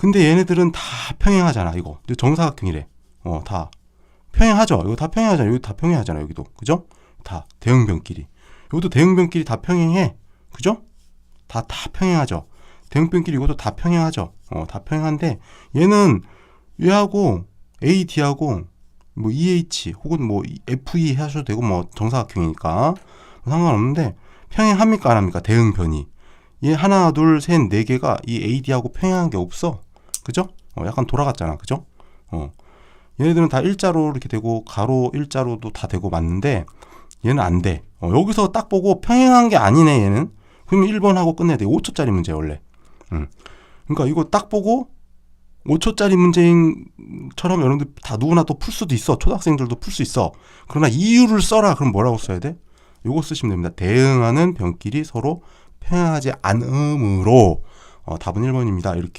근데 얘네들은 다 평행하잖아 이거. 정사각형이래. 어 다. 평행하죠. 이거 다 평행하잖아. 여기 다 평행하잖아 여기도. 그죠? 다. 대응변끼리 이것도 대응변끼리 다 평행해. 그죠? 다 다 평행하죠. 대응변끼리 이것도 다 평행하죠. 어 다 평행한데 얘는 얘하고 AD하고 뭐 EH 혹은 뭐 FE 하셔도 되고 뭐 정사각형이니까 상관없는데 평행합니까? 안 합니까? 대응변이. 얘 하나 둘 셋 네 개가 이 AD하고 평행한 게 없어 그죠? 어, 약간 돌아갔잖아 그죠? 어 얘네들은 다 일자로 이렇게 되고 가로 일자로도 다 되고 맞는데 얘는 안 돼. 어, 여기서 딱 보고 평행한 게 아니네 얘는. 그럼 1번 하고 끝내야 돼. 5초짜리 문제 원래. 음. 그러니까 이거 딱 보고 5초짜리 문제인처럼 여러분들 다 누구나 또 풀 수도 있어. 초등학생들도 풀 수 있어. 그러나 이유를 써라. 그럼 뭐라고 써야 돼? 요거 쓰시면 됩니다. 대응하는 변끼리 서로 평행하지 않으므로 어, 답은 1번입니다. 이렇게